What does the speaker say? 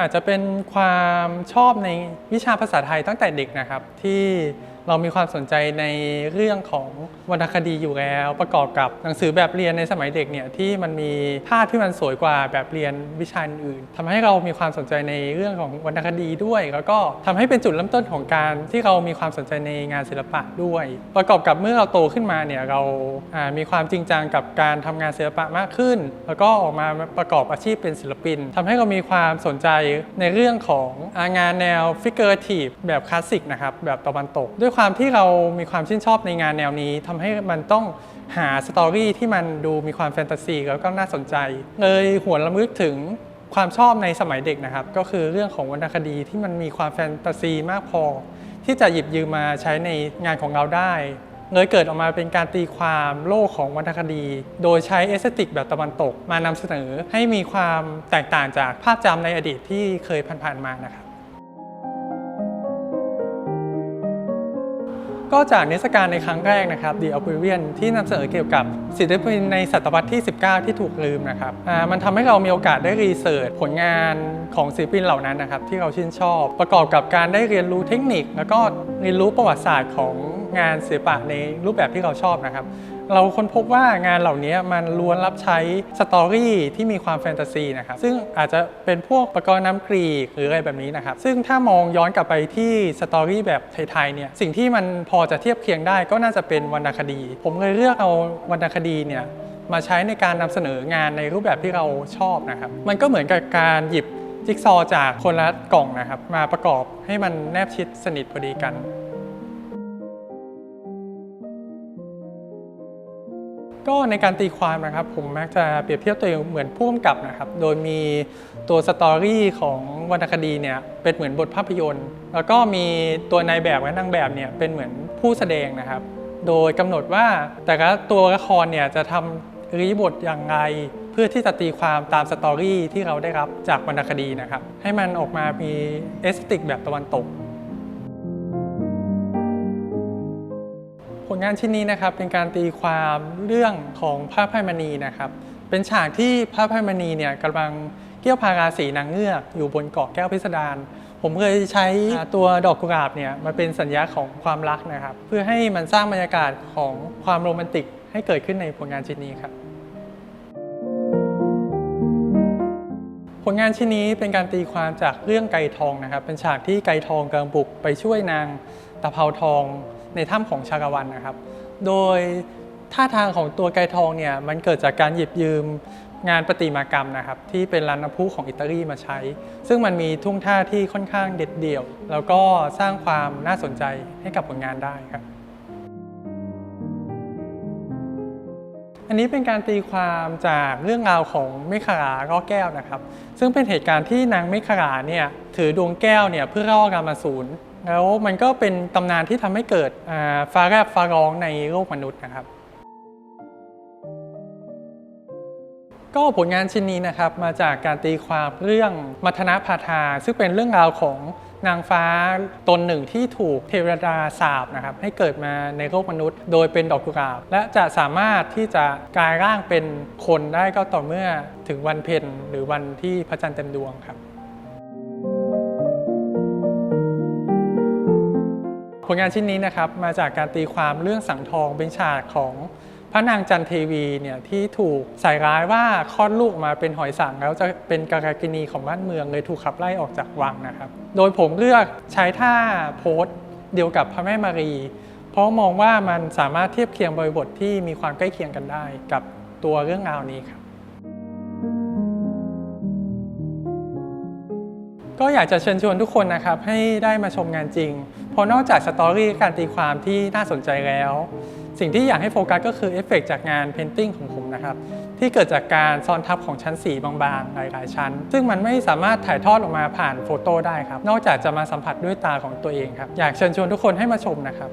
อาจจะเป็นความชอบในวิชาภาษาไทยตั้งแต่เด็กนะครับที่ เรามีความสนใจในเรื่องของวรรณคดีอยู่แล้ว ประกอบกับหนังสือแบบเรียนในสมัยเด็กเนี่ยที่มันมีภาพที่มันสวยกว่าแบบเรียนวิชาอื่นทำให้เรามีความสนใจในเรื่องของวรรณคดีด้วย แล้วก็ทำให้เป็นจุดเริ่มต้นของการที่เรามีความสนใจในงานศิลปะด้วย ประกอบกับเมื่อเราโตขึ้นมาเนี่ยเรามีความจริงจังกับการทำงานศิลปะมากขึ้น แล้วก็ออกมาประกอบอาชีพเป็นศิลปินทำให้เรามีความสนใจในเรื่องของงานแนวฟิกเกอร์ทีฟแบบคลาสสิกนะครับแบบตะวันตกด้วยความที่เรามีความชื่นชอบในงานแนวนี้ทำให้มันต้องหาสตอรี่ที่มันดูมีความแฟนตาซีแล้วก็น่าสนใจ เลยหวนระลึกถึงความชอบในสมัยเด็กนะครับ ก็คือเรื่องของวรรณคดีที่มันมีความแฟนตาซีมากพอ ที่จะหยิบยืมมาใช้ในงานของเราได้เลยเกิดออกมาเป็นการตีความโลกของวรรณคดี โดยใช้เอสเตติกแบบตะวันตก มานำเสนอให้มีความแตกต่างจากภาพจำในอดีตที่เคยผ่านๆมานะครับ ก็จากนิทรรศการในครั้งแรกนะครับ The Aquarian ที่นำเสนอเกี่ยวกับศิลปินในศตวรรษที่ 19 ที่ถูกลืมนะครับมันทำให้เรามีโอกาสได้รีเสิร์ชผลงานของศิลปินเหล่านั้นนะครับที่เราชื่นชอบ ประกอบกับการได้เรียนรู้เทคนิค แล้วก็เรียนรู้ประวัติศาสตร์ของงานศิลปะในรูปแบบที่เราชอบนะครับ เราค้นพบว่างานเหล่านี้มันล้วนรับใช้สตอรี่ที่มีความแฟนตาซีนะครับซึ่งอาจจะเป็นพวกประกอบน้ำกรีกหรืออะไรแบบนี้นะครับซึ่งถ้ามองย้อนกลับไปที่สตอรี่แบบไทยๆเนี่ยสิ่งที่มันพอจะเทียบเคียงได้ก็น่าจะเป็นวรรณคดี ผมเลยเลือกเอาวรรณคดีเนี่ยมาใช้ในการนำเสนองานในรูปแบบที่เราชอบนะครับ มันก็เหมือนกับการหยิบจิ๊กซอจากคนละกล่องนะครับ มาประกอบให้มันแนบชิดสนิทพอดีกัน ก็ในการตีความนะครับผมมักจะเปรียบเทียบตัวเองเหมือนผู้กำกับนะครับ โดยมีตัวสตอรี่ของวรรณคดีเนี่ยเป็นเหมือนบทภาพยนตร์ แล้วก็มีตัวนายแบบและนางแบบเนี่ยเป็นเหมือนผู้แสดงนะครับ โดยกำหนดว่าแต่ละตัวละครเนี่ยจะทำรีบทอย่างไรเพื่อที่จะตีความตามสตอรี่ที่เราได้รับจากวรรณคดีนะครับ ให้มันออกมามีเอสติกแบบตะวันตก ลงานชิ้นนี้นะครับเป็นการตีความเรื่องของพระพายมณีนะครับ เป็นฉากที่พระพายมณีเนี่ยกำลังเกี่ยวพาราสีนางเงือกอยู่บนเกาะแก้วพิสดารผมเคยใช้ตัวดอกกุหลาบเนี่ยมาเป็นสัญญาของความรักนะครับ เพื่อให้มันสร้างบรรยากาศของความโรแมนติกให้เกิดขึ้นในผลงานชิ้นนี้ครับ ผลงานชิ้นนี้เป็นการตีความจากเรื่องไก่ทองนะครับ เป็นฉากที่ไก่ทองกำลังบุกไปช่วยนางตะเภาทองในถ้ำของชาละวันนะครับ โดยท่าทางของตัวไก่ทองเนี่ยมันเกิดจากการหยิบยืมงานประติมากรรมนะครับ ที่เป็นลานน้ำพุของอิตาลีมาใช้ ซึ่งมันมีทุ่งท่าที่ค่อนข้างเด็ดเดี่ยว แล้วก็สร้างความน่าสนใจให้กับผลงานได้ครับ อันนี้เป็นการตีความจากเรื่องราวของเมฆราล่อแก้วนะครับ ซึ่งเป็นเหตุการณ์ที่นางเมฆราเนี่ยถือดวงแก้วเนี่ยเพื่อร่อกามาสูรแล้วมันก็เป็นตำนานที่ทำให้เกิดฟ้าแลบฟ้าร้องในโลกมนุษย์นะครับ ก็ผลงานชิ้นนี้นะครับมาจากการตีความเรื่องมัทนาพาทา ซึ่งเป็นเรื่องราวของนางฟ้าตนหนึ่งที่ถูกเทวดาสาบนะครับให้เกิดมาในโลกมนุษย์ โดยเป็นดอกกุหลาบ และจะสามารถที่จะกลายร่างเป็นคนได้ก็ต่อเมื่อถึงวันเพ็ญหรือวันที่พระจันทร์เต็มดวงครับผลงานชิ้นนี้นะครับมาจากการตีความเรื่องสังทองเป็นฉากของ พระนางจันเทวีเนี่ยที่ถูกใส่ร้ายว่าคลอดลูกมาเป็นหอยสังแล้วจะเป็นกากากินีของบ้านเมืองเลยถูกขับไล่ออกจากวังนะครับ โดยผมเลือกใช้ท่าโพสเดียวกับพระแม่มารี เพราะมองว่ามันสามารถเทียบเคียงบริบทที่มีความใกล้เคียงกันได้กับตัวเรื่องราวนี้ครับ ก็อยากจะเชิญชวนทุกคนนะครับให้ได้มาชมงานจริง เพราะนอกจากสตอรี่การตีความที่น่าสนใจแล้ว สิ่งที่อยากให้โฟกัสก็คือเอฟเฟกต์จากงานเพนติ้งของผมนะครับ ที่เกิดจากการซ้อนทับของชั้นสีบางๆ หลายๆ ชั้น ซึ่งมันไม่สามารถถ่ายทอดออกมาผ่านโฟโต้ได้ครับ นอกจากจะมาสัมผัสด้วยตาของตัวเองครับ อยากเชิญชวนทุกคนให้มาชมนะครับ